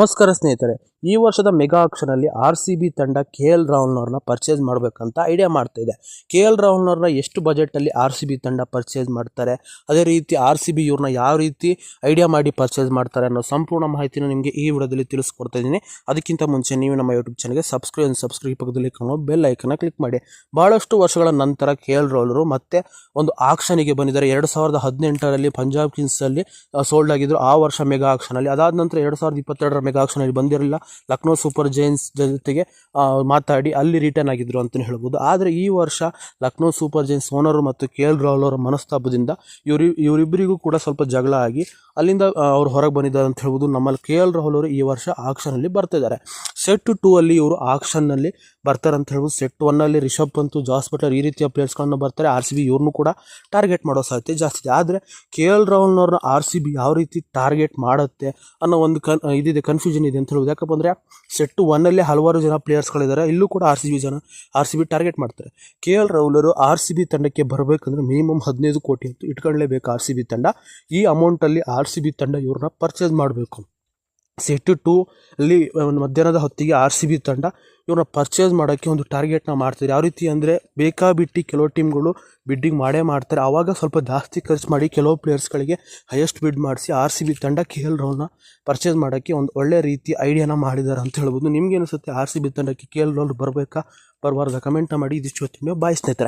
ನಮಸ್ಕಾರ ಸ್ನೇಹಿತರೆ. ಈ ವರ್ಷದ ಮೆಗಾ ಆಕ್ಷನಲ್ಲಿ ಆರ್ ಸಿ ಬಿ ತಂಡ ಕೆ ಎಲ್ ರಾಹುಲ್ನವ್ರನ್ನ ಪರ್ಚೇಸ್ ಮಾಡಬೇಕಂತ ಐಡಿಯಾ ಮಾಡ್ತಾ ಇದೆ. ಕೆ ಎಲ್ ರಾಹುಲ್ನವ್ರನ್ನ ಎಷ್ಟು ಬಜೆಟಲ್ಲಿ ಆರ್ ಸಿ ಬಿ ತಂಡ ಪರ್ಚೇಸ್ ಮಾಡ್ತಾರೆ, ಅದೇ ರೀತಿ ಆರ್ ಸಿ ಬಿ ಇವ್ರನ್ನ ಯಾವ ರೀತಿ ಐಡಿಯಾ ಮಾಡಿ ಪರ್ಚೇಸ್ ಮಾಡ್ತಾರೆ ಅನ್ನೋ ಸಂಪೂರ್ಣ ಮಾಹಿತಿನ ನಿಮಗೆ ಈ ವಿಡಿಯೋದಲ್ಲಿ ತಿಳಿಸ್ಕೊಡ್ತಾ ಇದ್ದೀನಿ. ಅದಕ್ಕಿಂತ ಮುಂಚೆ ನೀವು ನಮ್ಮ ಯೂಟ್ಯೂಬ್ ಚಾನಲ್ಗೆ ಸಬ್ಸ್ಕ್ರೈಬ್ ಸಬ್ಸ್ಕ್ರೈಬ್ ಪಕ್ಕದಲ್ಲಿ ಕಾಣೋ ಬೆಲ್ ಐಕನ್ನ ಕ್ಲಿಕ್ ಮಾಡಿ. ಭಾಳಷ್ಟು ವರ್ಷಗಳ ನಂತರ ಕೆ ಎಲ್ ರಾಹುಲ್ರು ಮತ್ತೆ ಒಂದು ಆಕ್ಷನಿಗೆ ಬಂದಿದ್ದಾರೆ. ಎರಡು ಸಾವಿರದ ಹದಿನೆಂಟರಲ್ಲಿ ಪಂಜಾಬ್ ಕಿಂಗ್ಸಲ್ಲಿ ಸೋಲ್ಡ್ ಆಗಿದ್ರು ಆ ವರ್ಷ ಮೆಗಾ ಆಕ್ಷನಲ್ಲಿ ಅದಾದ ನಂತರ ಎರಡು ಸಾವಿರದ ಇಪ್ಪತ್ತೆರಡರ ಮೆಗಾ ಆಕ್ಷನಲ್ಲಿ ಬಂದಿರಲಿಲ್ಲ. ಲಕ್ನೋ ಸೂಪರ್ ಜೈನ್ಸ್ ಜೊತೆಗೆ ಮಾತಾಡಿ ಅಲ್ಲಿ ರಿಟರ್ನ್ ಆಗಿದ್ರು ಅಂತಲೇ ಹೇಳ್ಬೋದು. ಆದರೆ ಈ ವರ್ಷ ಲಕ್ನೋ ಸೂಪರ್ ಜೈನ್ಸ್ ಓನರು ಮತ್ತು ಕೆ ಎಲ್ ರಾಹುಲ್ ಅವರ ಮನಸ್ತಾಪದಿಂದ ಇವರು ಇವರಿಬ್ಬರಿಗೂ ಕೂಡ ಸ್ವಲ್ಪ ಜಗಳ ಆಗಿ ಅಲ್ಲಿಂದ ಅವರು ಹೊರಗೆ ಬಂದಿದ್ದಾರೆ ಅಂತ ಹೇಳ್ಬೋದು. ನಮ್ಮಲ್ಲಿ ಕೆ ಎಲ್ ರಾಹುಲ್ ಅವರು ಈ ವರ್ಷ ಆಕ್ಷನಲ್ಲಿ ಬರ್ತಿದ್ದಾರೆ. ಸೆಟ್ ಟೂ ಅಲ್ಲಿ ಇವರು ಆಕ್ಷನ್ನಲ್ಲಿ ಬರ್ತಾರೆ ಅಂತ ಹೇಳ್ಬೋದು. ಸೆಟ್ ಒನ್ನಲ್ಲಿ ರಿಷಬ್ ಪಂತ್ ಜಾಸ್ ಬಟ್ಲರ್ ಈ ರೀತಿಯ ಪ್ಲೇಯರ್ಸ್ಗಳನ್ನ ಬರ್ತಾರೆ. ಆರ್ ಸಿ ಬಿ ಇವ್ರನ್ನೂ ಕೂಡ ಟಾರ್ಗೆಟ್ ಮಾಡೋ ಸಾಧ್ಯತೆ ಜಾಸ್ತಿ ಆದರೆ ಕೆ ಎಲ್ ರಾಹುಲ್ನವ್ರನ್ನ ಆರ್ ಸಿ ಬಿ ಯಾವ ರೀತಿ ಟಾರ್ಗೆಟ್ ಮಾಡುತ್ತೆ ಅನ್ನೋ ಒಂದು ಕನ್ ಇದಿದೆ ಕನ್ಫ್ಯೂಷನ್ ಇದೆ ಅಂತ ಹೇಳ್ಬೋದು. ಯಾಕಪ್ಪ ಅಂದರೆ ಸೆಟ್ಟು ಒನ್ನಲ್ಲೇ ಹಲವಾರು ಜನ ಪ್ಲೇಯರ್ಸ್ಗಳಿದ್ದಾರೆ ಇಲ್ಲೂ ಕೂಡ ಆರ್ ಸಿ ಬಿ ಜನ ಆರ್ ಸಿ ಬಿ ಟಾರ್ಗೆಟ್ ಮಾಡ್ತಾರೆ. ಕೆ ಎಲ್ ರಾಹುಲರು ಆರ್ ಸಿ ಬಿ ತಂಡಕ್ಕೆ ಬರಬೇಕಂದ್ರೆ ಮಿನಿಮಮ್ ಹದಿನೈದು ಕೋಟಿ ಅಂತೂ ಇಟ್ಕೊಳ್ಳೇಬೇಕು ಆರ್ ಸಿ ಬಿ ತಂಡ. ಈ ಅಮೌಂಟಲ್ಲಿ ಆರ್ ಸಿ ಬಿ ತಂಡ ಇವ್ರನ್ನ ಪರ್ಚೇಸ್ ಮಾಡಬೇಕು. ಸೆಟ್ ಟು ಅಲ್ಲಿ ಒಂದು ಮಧ್ಯಾಹ್ನದ ಹೊತ್ತಿಗೆ ಆರ್ ಸಿ ಬಿ ತಂಡ ಇವ್ರನ್ನ ಪರ್ಚೇಸ್ ಮಾಡೋಕ್ಕೆ ಒಂದು ಟಾರ್ಗೆಟ್ನ ಮಾಡ್ತಾರೆ ಯಾವ ರೀತಿ ಅಂದರೆ ಬೇಕಾಬಿಟ್ಟಿ ಕೆಲವು ಟೀಮ್ಗಳು ಬಿಡ್ಡಿಂಗ್ ಮಾಡೇ ಮಾಡ್ತಾರೆ. ಆವಾಗ ಸ್ವಲ್ಪ ಜಾಸ್ತಿ ಖರ್ಚು ಮಾಡಿ ಕೆಲವು ಪ್ಲೇಯರ್ಸ್ಗಳಿಗೆ ಹೈಯೆಸ್ಟ್ ಬಿಡ್ ಮಾಡಿಸಿ ಆರ್ ಸಿ ಬಿ ತಂಡ ಕೆ ಎಲ್ ರೋಲ್ನ ಪರ್ಚೇಸ್ ಮಾಡೋಕ್ಕೆ ಒಂದು ಒಳ್ಳೆ ರೀತಿ ಐಡಿಯಾನ ಮಾಡಿದ್ದಾರೆ ಅಂತ ಹೇಳ್ಬೋದು. ನಿಮ್ಗೆ ಅನಿಸುತ್ತೆ? ಆರ್ ಸಿ ಬಿ ತಂಡಕ್ಕೆ ಕೆ ಎಲ್ ರೋಲ್ ಬರಬೇಕಾ? ಬರಬಾರ್ದ? ಕಮೆಂಟ್ನ ಮಾಡಿ. ಇದಿಷ್ಟು ಹೊತ್ತಿನ ಬಾಯ್ ಸ್ನೇಹಿತರೆ.